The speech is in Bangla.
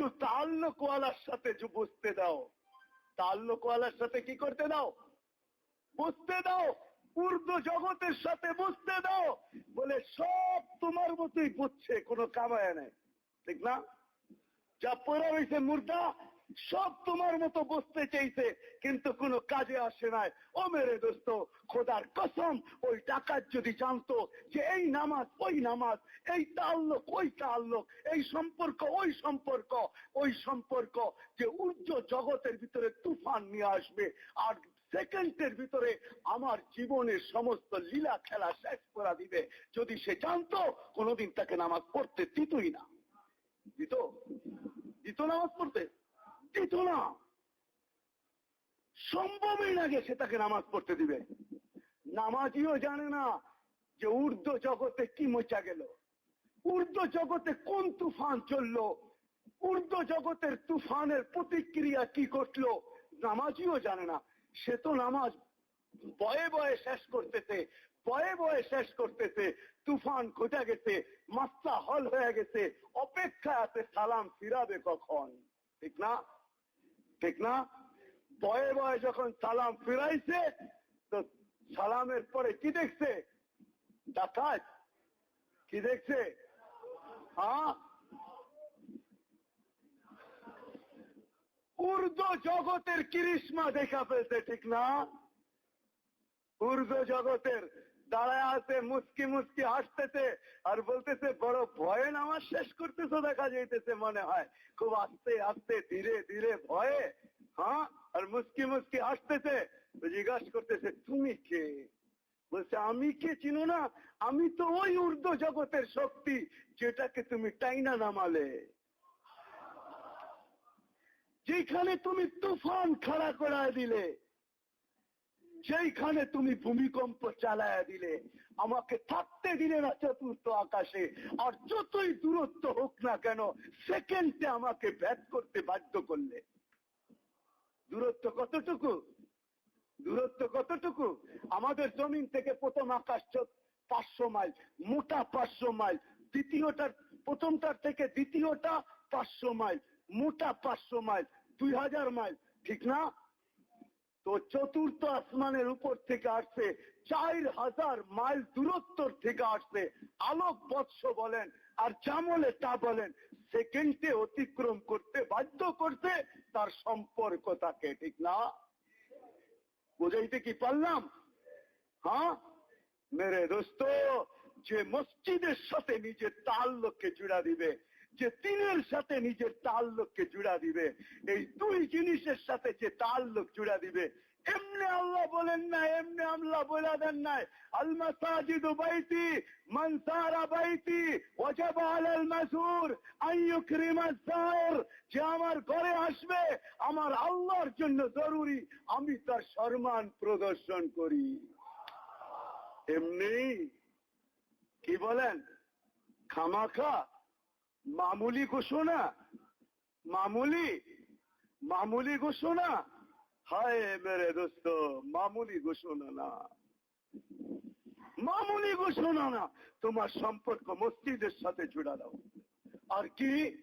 একটু তাল্লকওয়ালার সাথে বুঝতে দাও। তাল্লকওয়ালার সাথে কি করতে দাও? বুঝতে দাও। উর্দু জগতের সাথে বুঝতে দাও। বলে সব তোমার মতোই বুঝছে, কোনো কামায় নেই। ঠিক না? যা পড়া হয়েছে মুর্দা সব তোমার মতো বসতে চাইছে, কিন্তু কোনো কাজে আসে নাই। ও মেরে দোস্ত, খোদার কসম, ওই ডাকাত যদি জানতো যে এই নামাজ, ওই নামাজ, এই তাল্লক ওই তাল্লক এই সম্পর্ক, ওই সম্পর্ক ওই সম্পর্ক যে উর্জ জগতের ভিতরে তুফান নিয়ে আসবে, আর সেকেন্ডের ভিতরে আমার জীবনের সমস্ত লীলা খেলা শেষ করা দিবে। যদি সে জানতো, কোনোদিন তাকে নামাজ পড়তে দিতই না। দিত? দিত নামাজ পড়তে? দিত না। সম্ভবই লাগে সে তাকে নামাজ পড়তে দিবে। নামাজিও জানে না যে উর্দু জগতে কি মোচা গেল। উর্দু জগতে কোন তুফান চলল? উর্দু জগতের তুফানের প্রতিক্রিয়া কি ঘটলো? নামাজিও জানে না। সে তো নামাজ বয়ে বয়ে শেষ করতেছে, বয়ে বয়ে শেষ করতেছে। তুফান ঘটে গেছে মাস্তা হল হয়ে গেছে অপেক্ষা আছে সালাম ফিরাবে কখন? ঠিক না? ঠিক না? বয়ে বয়ে যখন সালাম ফিরাইছে, তো সালামের পরে কি দেখছে? ডাকাত। কি দেখছে? হ্যাঁ? উর্দু জগতের কিরিশমা দেখা পেয়েছে, ঠিক না? উর্দু জগতের দাঁড়ায় আছে মুসকি মুসকি হাসতেছে, আর বলতেছে, বড় ভয়ে নামাজ শেষ করতেছো দেখা যাইতেছে মনে হয়। খুব আস্তে আস্তে, ধীরে ধীরে ভয়ে হ্যাঁ? আর মুসকি মুসকি হাসতেছে, জিজ্ঞাসা করতেছে, তুমি কে? বলছে, আমি কে চিনো না? আমি তো ওই উর্দু জগতের শক্তি যেটাকে তুমি টাইনা নামালে। যেখানে তুমি তুফান খাড়া করায় দিলে। সেইখানে তুমি ভূমিকম্প চালায়া দিলে, আমাকে থাকতে দিলে না চতুর্থ আকাশে, আর যতই দূরত্ব হোক না কেন, সেকেন্ডে আমাকে ভেদ করতে বাধ্য করলে। দূরত্ব কতটুকু? দূরত্ব কতটুকু? আমাদের জমিন থেকে প্রথম আকাশ পাঁচশো মাইল, মোটা পাঁচশো মাইল, দ্বিতীয়টার, প্রথমটার থেকে দ্বিতীয়টা পাঁচশো মাইল, মোটা পাঁচশো মাইল, দুই হাজার মাইল, ঠিক না? তো চতুর্থ আসমানের উপর থেকে আসছে, চার হাজার মাইল দূরত্বর থেকে আসছে। আলোক বৎস বলেন আর চামলে তা বলেন, সেকেন্ডে অতিক্রম করতে বাধ্য করতে তার সম্পর্ক তাকে ঠিক না? বুঝাইতে কি পারলাম? হ্যাঁ? মেরে দোস্ত, যে মসজিদের সাথে নিজের তাল্লুককে জুড়া দিবে যে তিনের সাথে নিজের তাল্লুককে জুড়া দিবে, এই দুই জিনিসের সাথে যে তাল্লুক জুড়া দিবে, এমনি আল্লাহ বলেন না, এমনি আল্লাহ বলে দেন নাই। আল মাসাজিদ বাইতি মনসারা বাইতি, ওয়াজাব মাসুর আইয়ুকরিমাস সাইর যে আমার ঘরে আসবে, আমার আল্লাহর জন্য জরুরি, আমি তার সম্মান প্রদর্শন করি। এমনি, কি বলেন? খামাখা মামুলি ঘোষণা। মামুলি মামুলি ঘোষণা। হায় মেরে দোস্ত, মামুলি ঘোষণা না। মামুলি ঘোষণা না। তোমার সম্পর্ক মসজিদের সাথে জুড়া দাও। আর কি?